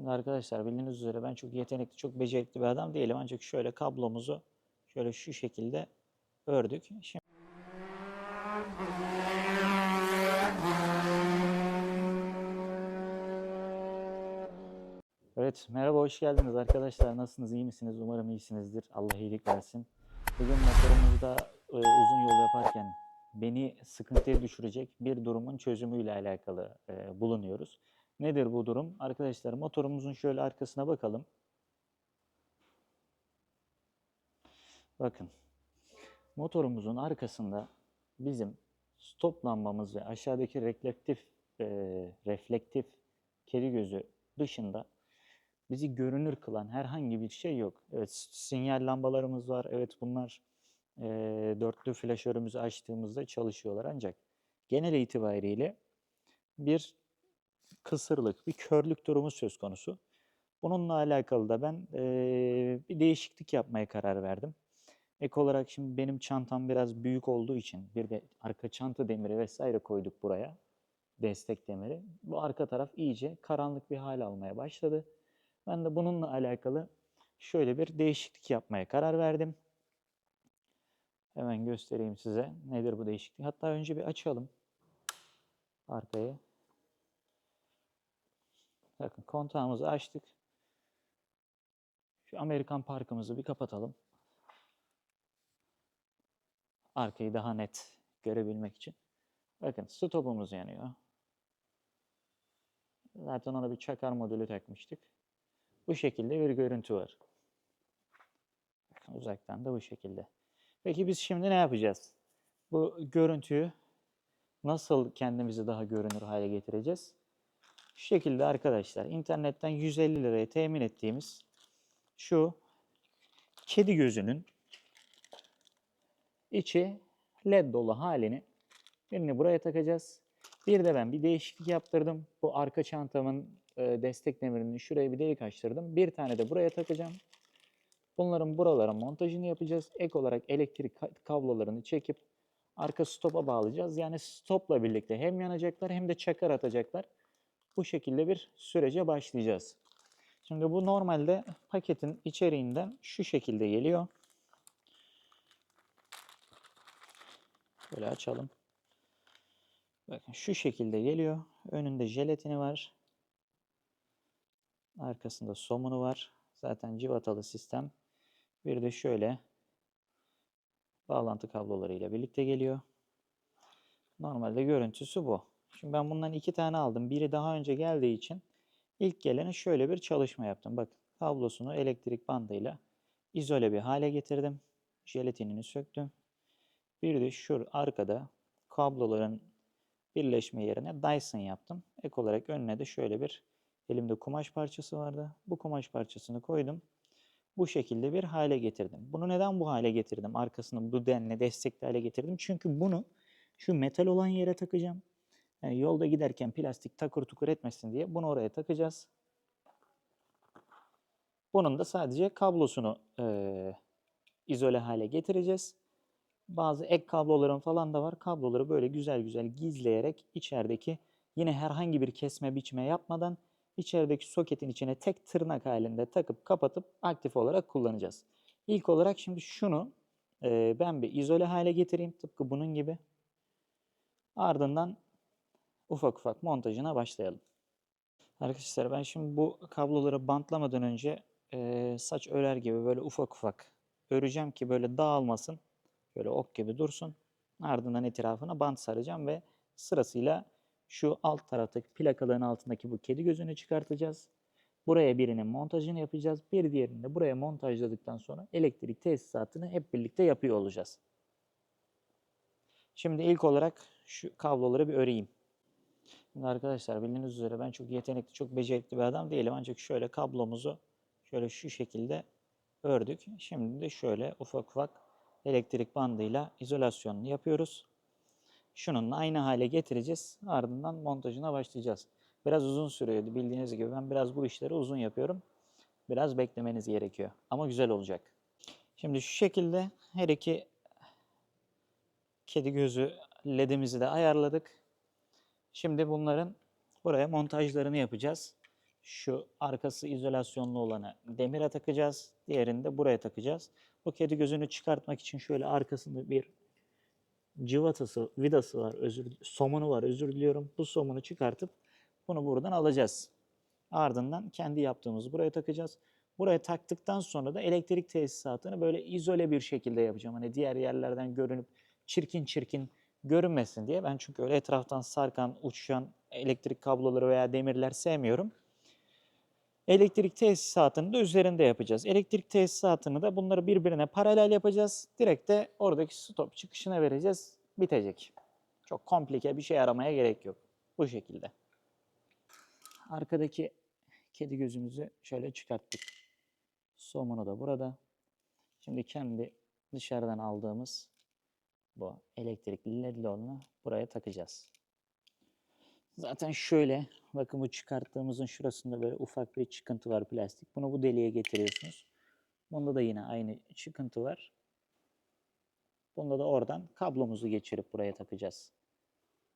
Şimdi arkadaşlar bildiğiniz üzere ben çok yetenekli, çok becerikli bir adam değilim. Ancak şöyle kablomuzu şöyle şu şekilde ördük. Şimdi Evet, merhaba, hoş geldiniz arkadaşlar. Nasılsınız, iyi misiniz? Umarım iyisinizdir. Allah iyilik versin. Bugün motorumuzda e, uzun yol yaparken beni sıkıntıya düşürecek bir durumun çözümüyle alakalı e, bulunuyoruz. Nedir bu durum? Arkadaşlar motorumuzun şöyle arkasına bakalım. Bakın, motorumuzun arkasında bizim stop lambamız ve aşağıdaki reflektif e, reflektif kedi gözü dışında bizi görünür kılan herhangi bir şey yok. Evet sinyal lambalarımız var. Evet bunlar e, dörtlü flaşörümüzü açtığımızda çalışıyorlar ancak genel itibariyle bir kısırlık, bir körlük durumu söz konusu. Bununla alakalı da ben e, bir değişiklik yapmaya karar verdim. Ek olarak şimdi benim çantam biraz büyük olduğu için bir de arka çanta demiri vesaire koyduk buraya. Destek demiri. Bu arka taraf iyice karanlık bir hal almaya başladı. Ben de bununla alakalı şöyle bir değişiklik yapmaya karar verdim. Hemen göstereyim size nedir bu değişiklik. Hatta önce bir açalım arkayı. Bakın kontağımızı açtık. Şu Amerikan parkımızı bir kapatalım. Arkayı daha net görebilmek için. Bakın stopumuz yanıyor. Zaten ona bir çakar modülü takmıştık. Bu şekilde bir görüntü var. Bakın uzaktan da bu şekilde. Peki biz şimdi ne yapacağız? Bu görüntüyü nasıl kendimizi daha görünür hale getireceğiz? Şu şekilde arkadaşlar internetten 150 liraya temin ettiğimiz şu kedi gözünün içi led dolu halini birini buraya takacağız. Bir de ben bir değişiklik yaptırdım. Bu arka çantamın e, destek demirini şuraya bir delik açtırdım. Bir tane de buraya takacağım. Bunların buralara montajını yapacağız. Ek olarak elektrik ka- kablolarını çekip arka stopa bağlayacağız. Yani stopla birlikte hem yanacaklar hem de çakar atacaklar. Bu şekilde bir sürece başlayacağız. Şimdi bu normalde paketin içeriğinden şu şekilde geliyor. Böyle açalım. Bakın şu şekilde geliyor. Önünde jelatini var. Arkasında somunu var. Zaten civatalı sistem. Bir de şöyle bağlantı kablolarıyla birlikte geliyor. Normalde görüntüsü bu. Şimdi ben bundan iki tane aldım. Biri daha önce geldiği için ilk gelene şöyle bir çalışma yaptım. Bak kablosunu elektrik bandıyla izole bir hale getirdim. Jelatinini söktüm. Bir de şu arkada kabloların birleşme yerine Dyson yaptım. Ek olarak önüne de şöyle bir elimde kumaş parçası vardı. Bu kumaş parçasını koydum. Bu şekilde bir hale getirdim. Bunu neden bu hale getirdim? Arkasını bu denle destekli hale getirdim. Çünkü bunu şu metal olan yere takacağım. Yani yolda giderken plastik takır tukur etmesin diye bunu oraya takacağız. Bunun da sadece kablosunu eee, izole hale getireceğiz. Bazı ek kabloların falan da var. Kabloları böyle güzel güzel gizleyerek içerideki yine herhangi bir kesme biçme yapmadan içerideki soketin içine tek tırnak halinde takıp kapatıp aktif olarak kullanacağız. İlk olarak şimdi şunu e, ben bir izole hale getireyim tıpkı bunun gibi. Ardından ufak ufak montajına başlayalım. Arkadaşlar ben şimdi bu kabloları bantlamadan önce e, saç örer gibi böyle ufak ufak öreceğim ki böyle dağılmasın. Böyle ok gibi dursun. Ardından etrafına bant saracağım ve sırasıyla şu alt taraftaki plakaların altındaki bu kedi gözünü çıkartacağız. Buraya birinin montajını yapacağız. Bir diğerini de buraya montajladıktan sonra elektrik tesisatını hep birlikte yapıyor olacağız. Şimdi ilk olarak şu kabloları bir öreyim. Şimdi arkadaşlar bildiğiniz üzere ben çok yetenekli, çok becerikli bir adam değilim. Ancak şöyle kablomuzu şöyle şu şekilde ördük. Şimdi de şöyle ufak ufak elektrik bandıyla izolasyonunu yapıyoruz. Şununla aynı hale getireceğiz. Ardından montajına başlayacağız. Biraz uzun sürüyordu bildiğiniz gibi. Ben biraz bu işleri uzun yapıyorum. Biraz beklemeniz gerekiyor. Ama güzel olacak. Şimdi şu şekilde her iki kedi gözü ledimizi de ayarladık. Şimdi bunların buraya montajlarını yapacağız. Şu arkası izolasyonlu olanı demire takacağız. Diğerini de buraya takacağız. Bu kedi gözünü çıkartmak için şöyle arkasında bir cıvatası, vidası var, özür somunu var, özür diliyorum. Bu somunu çıkartıp bunu buradan alacağız. Ardından kendi yaptığımızı buraya takacağız. Buraya taktıktan sonra da elektrik tesisatını böyle izole bir şekilde yapacağım. Hani diğer yerlerden görünüp çirkin çirkin görünmesin diye. Ben çünkü öyle etraftan sarkan, uçuşan elektrik kabloları veya demirler sevmiyorum. Elektrik tesisatını da üzerinde yapacağız. Elektrik tesisatını da bunları birbirine paralel yapacağız. Direkt de oradaki stop çıkışına vereceğiz. Bitecek. Çok komplike bir şey aramaya gerek yok. Bu şekilde. Arkadaki kedi gözümüzü şöyle çıkarttık. Somunu da burada. Şimdi kendi dışarıdan aldığımız bu elektrikli olanı buraya takacağız. Zaten şöyle bakın bu çıkarttığımızın şurasında böyle ufak bir çıkıntı var plastik. Bunu bu deliğe getiriyorsunuz. Bunda da yine aynı çıkıntı var. Bunda da oradan kablomuzu geçirip buraya takacağız.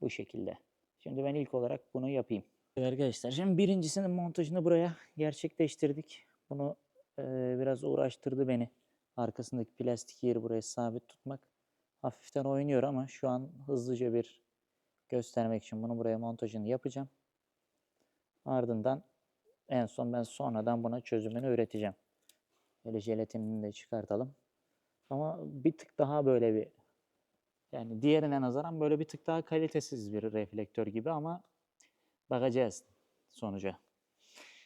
Bu şekilde. Şimdi ben ilk olarak bunu yapayım. Evet arkadaşlar şimdi birincisinin montajını buraya gerçekleştirdik. Bunu eee, biraz uğraştırdı beni. Arkasındaki plastik yeri buraya sabit tutmak. Hafiften oynuyor ama şu an hızlıca bir göstermek için bunu buraya montajını yapacağım. Ardından en son ben sonradan buna çözümünü üreteceğim. Böyle jelatinini de çıkartalım. Ama bir tık daha böyle bir yani diğerine nazaran böyle bir tık daha kalitesiz bir reflektör gibi ama bakacağız sonuca.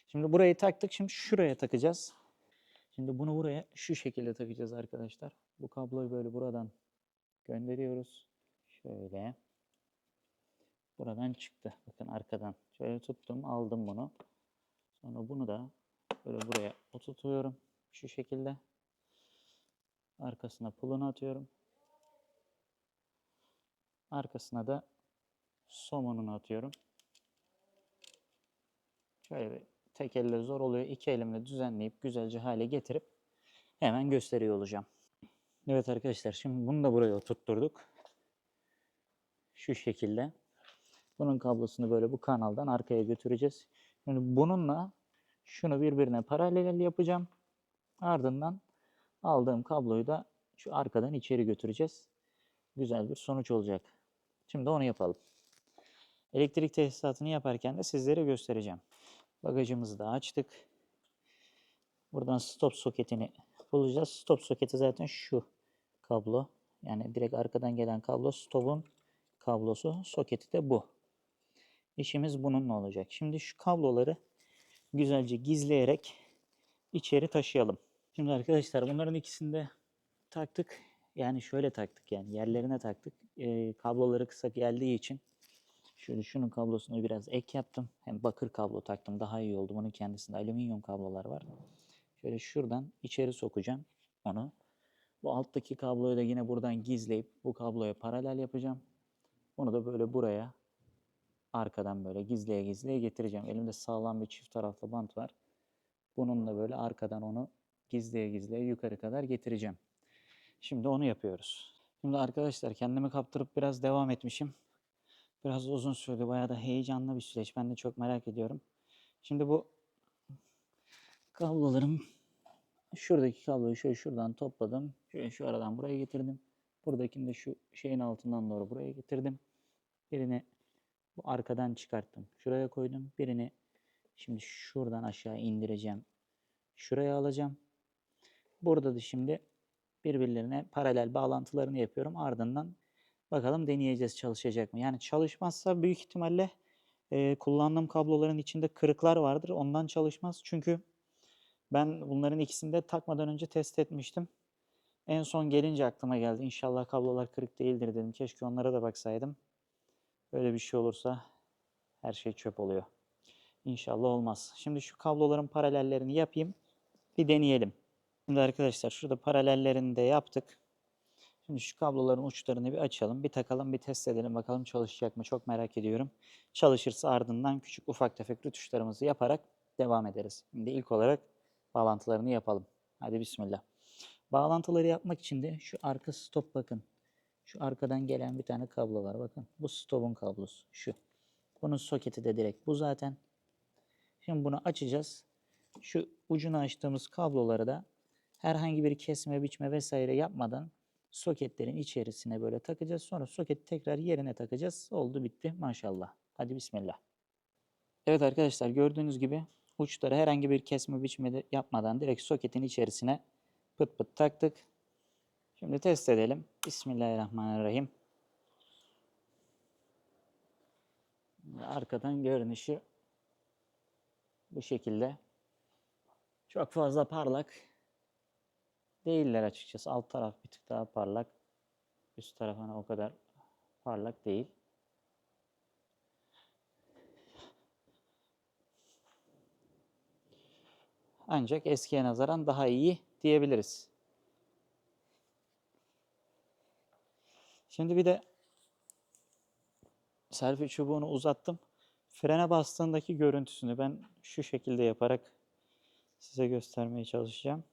Şimdi burayı taktık. Şimdi şuraya takacağız. Şimdi bunu buraya şu şekilde takacağız arkadaşlar. Bu kabloyu böyle buradan gönderiyoruz. Şöyle. Buradan çıktı. Bakın arkadan. Şöyle tuttum, aldım bunu. Sonra bunu da böyle buraya oturtuyorum. Şu şekilde. Arkasına pulunu atıyorum. Arkasına da somonunu atıyorum. Şöyle bir tek elle zor oluyor. İki elimle düzenleyip güzelce hale getirip hemen gösteriyor olacağım. Evet arkadaşlar şimdi bunu da buraya oturtturduk. Şu şekilde. Bunun kablosunu böyle bu kanaldan arkaya götüreceğiz. Şimdi bununla şunu birbirine paralel yapacağım. Ardından aldığım kabloyu da şu arkadan içeri götüreceğiz. Güzel bir sonuç olacak. Şimdi onu yapalım. Elektrik tesisatını yaparken de sizlere göstereceğim. Bagajımızı da açtık. Buradan stop soketini bulacağız. Stop soketi zaten şu kablo. Yani direkt arkadan gelen kablo stop'un kablosu. Soketi de bu. İşimiz bununla olacak. Şimdi şu kabloları güzelce gizleyerek içeri taşıyalım. Şimdi arkadaşlar bunların ikisini de taktık. Yani şöyle taktık yani yerlerine taktık. Ee, kabloları kısa geldiği için şöyle şunun kablosunu biraz ek yaptım. Hem bakır kablo taktım daha iyi oldu. Bunun kendisinde alüminyum kablolar var. Şöyle şuradan içeri sokacağım onu. Bu alttaki kabloyu da yine buradan gizleyip bu kabloya paralel yapacağım. Bunu da böyle buraya arkadan böyle gizleye gizleye getireceğim. Elimde sağlam bir çift taraflı bant var. Bununla böyle arkadan onu gizleye gizleye yukarı kadar getireceğim. Şimdi onu yapıyoruz. Şimdi arkadaşlar kendimi kaptırıp biraz devam etmişim. Biraz uzun sürdü. Bayağı da heyecanlı bir süreç. Ben de çok merak ediyorum. Şimdi bu kablolarım şuradaki kabloyu şöyle şuradan topladım. Şöyle şu aradan buraya getirdim. Buradakini de şu şeyin altından doğru buraya getirdim. Birini bu arkadan çıkarttım. Şuraya koydum. Birini şimdi şuradan aşağı indireceğim. Şuraya alacağım. Burada da şimdi birbirlerine paralel bağlantılarını yapıyorum. Ardından bakalım deneyeceğiz çalışacak mı? Yani çalışmazsa büyük ihtimalle e, kullandığım kabloların içinde kırıklar vardır. Ondan çalışmaz. Çünkü ben bunların ikisini de takmadan önce test etmiştim. En son gelince aklıma geldi. İnşallah kablolar kırık değildir dedim. Keşke onlara da baksaydım. Böyle bir şey olursa her şey çöp oluyor. İnşallah olmaz. Şimdi şu kabloların paralellerini yapayım. Bir deneyelim. Şimdi arkadaşlar şurada paralellerini de yaptık. Şimdi şu kabloların uçlarını bir açalım. Bir takalım bir test edelim. Bakalım çalışacak mı? Çok merak ediyorum. Çalışırsa ardından küçük ufak tefek rötuşlarımızı yaparak devam ederiz. Şimdi ilk olarak bağlantılarını yapalım. Hadi bismillah. Bağlantıları yapmak için de şu arka stop bakın. Şu arkadan gelen bir tane kablo var bakın. Bu stop'un kablosu şu. Bunun soketi de direkt bu zaten. Şimdi bunu açacağız. Şu ucunu açtığımız kabloları da herhangi bir kesme, biçme vesaire yapmadan soketlerin içerisine böyle takacağız. Sonra soketi tekrar yerine takacağız. Oldu bitti maşallah. Hadi bismillah. Evet arkadaşlar gördüğünüz gibi uçları herhangi bir kesme biçme yapmadan direkt soketin içerisine pıt pıt taktık. Şimdi test edelim. Bismillahirrahmanirrahim. Arkadan görünüşü bu şekilde. Çok fazla parlak değiller açıkçası. Alt taraf bir tık daha parlak. Üst taraf hani o kadar parlak değil. Ancak eskiye nazaran daha iyi diyebiliriz. Şimdi bir de selfie çubuğunu uzattım. Frene bastığındaki görüntüsünü ben şu şekilde yaparak size göstermeye çalışacağım.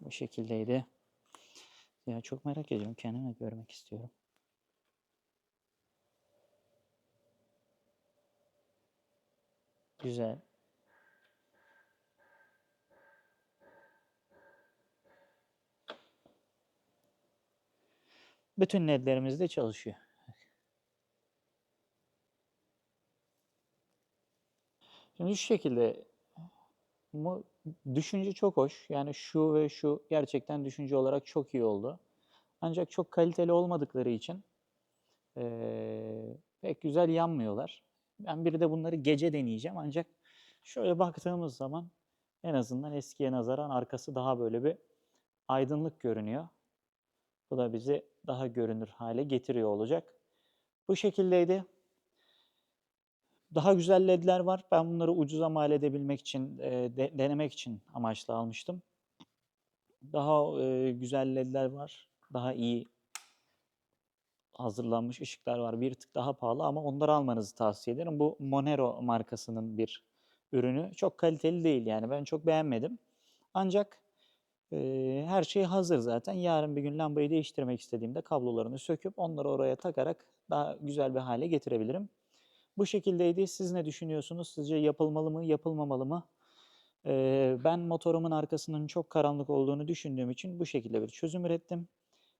Bu şekildeydi. Ya çok merak ediyorum. Kendime görmek istiyorum. Güzel. Bütün ledlerimiz de çalışıyor. Şimdi şu şekilde bu düşünce çok hoş. Yani şu ve şu gerçekten düşünce olarak çok iyi oldu. Ancak çok kaliteli olmadıkları için eee, pek güzel yanmıyorlar. Ben bir de bunları gece deneyeceğim. Ancak şöyle baktığımız zaman en azından eskiye nazaran arkası daha böyle bir aydınlık görünüyor. Bu da bizi daha görünür hale getiriyor olacak. Bu şekildeydi. Daha güzel ledler var. Ben bunları ucuza mal edebilmek için, e, de- denemek için amaçlı almıştım. Daha e, güzel ledler var. Daha iyi hazırlanmış ışıklar var. Bir tık daha pahalı ama onları almanızı tavsiye ederim. Bu Monero markasının bir ürünü. Çok kaliteli değil yani ben çok beğenmedim. Ancak e, her şey hazır zaten. Yarın bir gün lambayı değiştirmek istediğimde kablolarını söküp onları oraya takarak daha güzel bir hale getirebilirim. Bu şekildeydi. Siz ne düşünüyorsunuz? Sizce yapılmalı mı, yapılmamalı mı? Ee, ben motorumun arkasının çok karanlık olduğunu düşündüğüm için bu şekilde bir çözüm ürettim.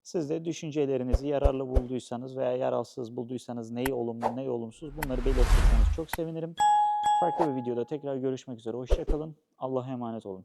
Siz de düşüncelerinizi yararlı bulduysanız veya yararsız bulduysanız neyi olumlu, neyi olumsuz bunları belirtirseniz çok sevinirim. Farklı bir videoda tekrar görüşmek üzere. Hoşçakalın. Allah'a emanet olun.